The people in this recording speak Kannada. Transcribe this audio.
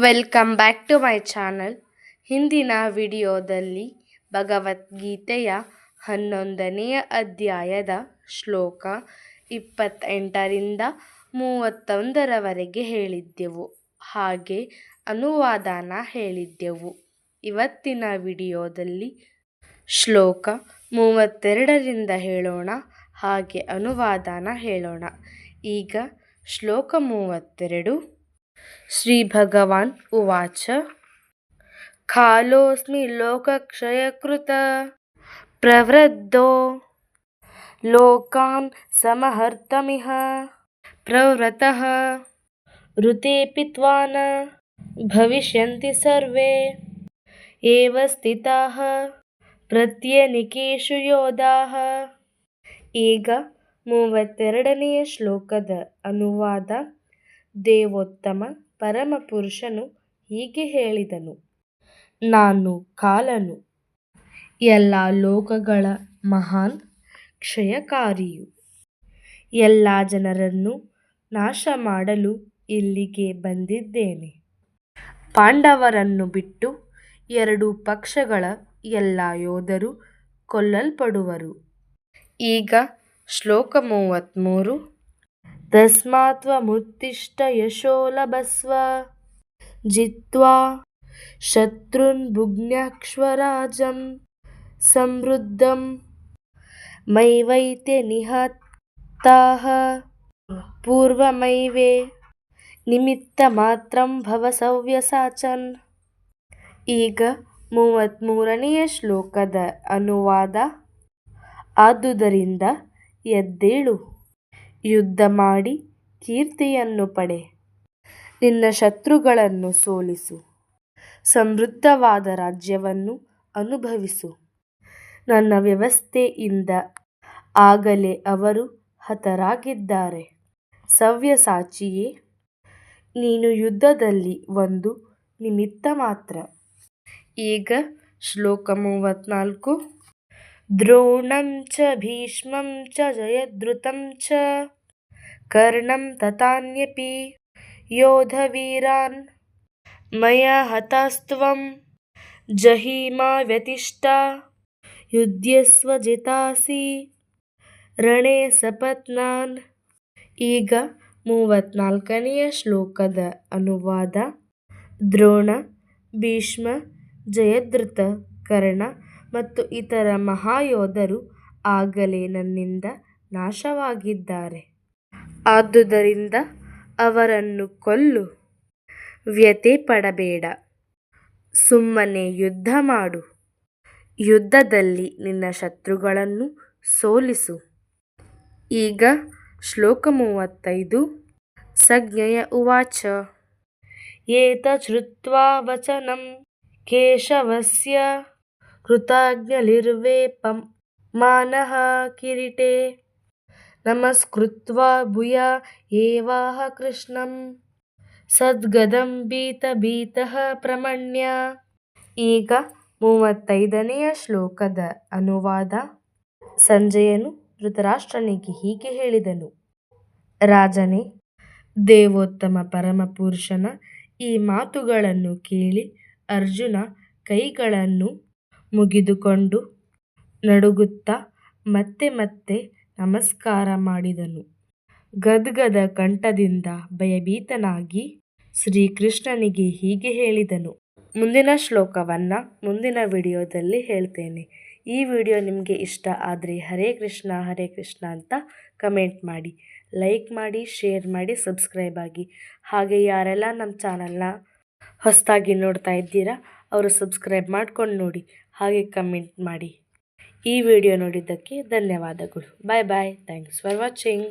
Welcome back to my channel ಹಿಂದಿನ ವಿಡಿಯೋದಲ್ಲಿ ಭಗವದ್ಗೀತೆಯ ಹನ್ನೊಂದನೆಯ ಅಧ್ಯಾಯದ ಶ್ಲೋಕ ಇಪ್ಪತ್ತೆಂಟರಿಂದ ಮೂವತ್ತೊಂದರವರೆಗೆ ಹೇಳಿದ್ದೆವು. ಹಾಗೆ ಅನುವಾದನ ಹೇಳಿದ್ದೆವು. ಇವತ್ತಿನ ವಿಡಿಯೋದಲ್ಲಿ ಶ್ಲೋಕ ಮೂವತ್ತೆರಡರಿಂದ ಹೇಳೋಣ, ಹಾಗೆ ಅನುವಾದನ ಹೇಳೋಣ. ಈಗ ಶ್ಲೋಕ ಮೂವತ್ತೆರಡು. श्रीभगवान् उवाच कालोऽस्मि लोकक्षयकृत प्रवृद्धो लोकान् समहर्तमिह प्रवृतः ऋतेऽपि त्वा न भविष्यन्ति सर्वे एव स्थिताः ಪ್ರತ್ಯನಿಕೇಶು ಯೋಧಾಃ ಈಗ ಮೂವತ್ತೆರಡನೆಯ ಶ್ಲೋಕದ ಅನುವಾದ ದೇವೋತ್ತಮ ಪರಮಪುರುಷನು ಹೀಗೆ ಹೇಳಿದನು. ನಾನು ಕಾಲನು, ಎಲ್ಲ ಲೋಕಗಳ ಮಹಾನ್ ಕ್ಷಯಕಾರಿಯು. ಎಲ್ಲ ಜನರನ್ನು ನಾಶ ಮಾಡಲು ಇಲ್ಲಿಗೆ ಬಂದಿದ್ದೇನೆ. ಪಾಂಡವರನ್ನು ಬಿಟ್ಟು ಎರಡು ಪಕ್ಷಗಳ ಎಲ್ಲ ಯೋಧರು ಕೊಲ್ಲಲ್ಪಡುವರು. ಈಗ ಶ್ಲೋಕ ಮೂವತ್ತ್ಮೂರು ತಸ್ಮಾತ್ತ್ವಮುತ್ತಿಷ್ಠ ಮುತ್ತಿಷ್ಟ ಯಶೋಲಬಸ್ವ ಜಿತ್ವ ಶತ್ರುನ್ समृद्धं ಸಮೃದ್ಧಂ ಮೈವೈತೆ पूर्वमैवे ಪೂರ್ವಮೈವೇ ನಿಮಿತ್ತಮಾತ್ರಂ ಭವ ಸವ್ಯಸಾಚನ್. ಈಗ ಮೂವತ್ತ್ಮೂರನೆಯ ಶ್ಲೋಕದ ಅನುವಾದ. ಆದುದರಿಂದ ಎದ್ದೇಳು. ಯುದ್ಧ ಮಾಡಿ ಕೀರ್ತಿಯನ್ನು ಪಡೆ. ನಿನ್ನ ಶತ್ರುಗಳನ್ನು ಸೋಲಿಸು. ಸಮೃದ್ಧವಾದ ರಾಜ್ಯವನ್ನು ಅನುಭವಿಸು. ನನ್ನ ವ್ಯವಸ್ಥೆಯಿಂದ ಆಗಲೇ ಅವರು ಹತರಾಗಿದ್ದಾರೆ. ಸವ್ಯಸಾಚಿಯೇ ನೀನು ಯುದ್ಧದಲ್ಲಿ ಒಂದು ನಿಮಿತ್ತ ಮಾತ್ರ. ಈಗ ಶ್ಲೋಕ ಮೂವತ್ತ್ನಾಲ್ಕು ದ್ರೋಣಂ ಚ ಭೀಷ್ಮಂ ಚ ಜಯದ್ರುತಂ ಚ ಕರ್ಣಂ ತಥಾನ್ಯಪಿ ಯೋಧವೀರಾನ್ ಮಯ ಹತಾಸ್ತ್ವಂ जहीमा ವ್ಯತಿಷ್ಠ ಯುದ್ಧಸ್ವ ಜಿತಾಸಿ ರಣೇ ಸಪತ್ನಾನ್ ಈಗ ಮೂವತ್ತ್ನಾಲ್ಕನೆಯ ಶ್ಲೋಕದ ಅನುವಾದ ದ್ರೋಣ ಭೀಷ್ಮ ಜಯದೃತ ಕರ್ಣ ಮತ್ತು ಇತರ ಮಹಾಯೋಧರು ಆಗಲೇ ನನ್ನಿಂದ ನಾಶವಾಗಿದ್ದಾರೆ। ಆದುದರಿಂದ ಅವರನ್ನು ಕೊಲ್ಲು. ವ್ಯತೆ ಪಡಬೇಡ. ಸುಮ್ಮನೆ ಯುದ್ಧ ಮಾಡು. ಯುದ್ಧದಲ್ಲಿ ನಿನ್ನ ಶತ್ರುಗಳನ್ನು ಸೋಲಿಸು. ಈಗ ಶ್ಲೋಕ ಮೂವತ್ತೈದು. ಸಜ್ಞಯ ಉವಾಚ. ಏತ ಶ್ರುತ್ವಾ ವಚನಂ ಕೇಶವಸ್ಯ ಕೃತಜ್ಞಲಿರ್ವೇಪಂ ಮಾನಹ ಕಿರೀಟೇ. ನಮಸ್ಕೃತ್ವ ಭೂಯ ಏವಾಹ ಕೃಷ್ಣಂ ಸದ್ಗದಂ ಬೀತ ಬೀತಃ ಪ್ರಮಣ್ಯ ಈಗ ಮೂವತ್ತೈದನೆಯ ಶ್ಲೋಕದ ಅನುವಾದ ಸಂಜಯನು ಧೃತರಾಷ್ಟ್ರನಿಗೆ ಹೀಗೆ ಹೇಳಿದನು। ರಾಜನೇ, ದೇವೋತ್ತಮ ಪರಮಪುರುಷನ ಈ ಮಾತುಗಳನ್ನು ಕೇಳಿ ಅರ್ಜುನ ಕೈಗಳನ್ನು ಮುಗಿದುಕೊಂಡು ನಡುಗುತ್ತಾ ಮತ್ತೆ ಮತ್ತೆ ನಮಸ್ಕಾರ ಮಾಡಿದನು. ಗದ್ಗದ ಕಂಠದಿಂದ ಭಯಭೀತನಾಗಿ ಶ್ರೀಕೃಷ್ಣನಿಗೆ ಹೀಗೆ ಹೇಳಿದನು. ಮುಂದಿನ ಶ್ಲೋಕವನ್ನು ಮುಂದಿನ ವಿಡಿಯೋದಲ್ಲಿ ಹೇಳ್ತೇನೆ. ಈ ವಿಡಿಯೋ ನಿಮಗೆ ಇಷ್ಟ ಆದರೆ ಹರೇ ಕೃಷ್ಣ ಹರೇ ಕೃಷ್ಣ ಅಂತ ಕಮೆಂಟ್ ಮಾಡಿ. ಲೈಕ್ ಮಾಡಿ, ಶೇರ್ ಮಾಡಿ, ಸಬ್ಸ್ಕ್ರೈಬ್ ಆಗಿ. ಹಾಗೆ ಯಾರೆಲ್ಲ ನಮ್ಮ ಚಾನಲ್ನ ಹೊಸದಾಗಿ ನೋಡ್ತಾ ಇದ್ದೀರಾ, ಅವರು ಸಬ್ಸ್ಕ್ರೈಬ್ ಮಾಡ್ಕೊಂಡು ನೋಡಿ. ಹಾಗೆ ಕಮೆಂಟ್ ಮಾಡಿ. ಈ ವಿಡಿಯೋ ನೋಡಿದ್ದಕ್ಕೆ ಧನ್ಯವಾದಗಳು. Bye bye thanks for watching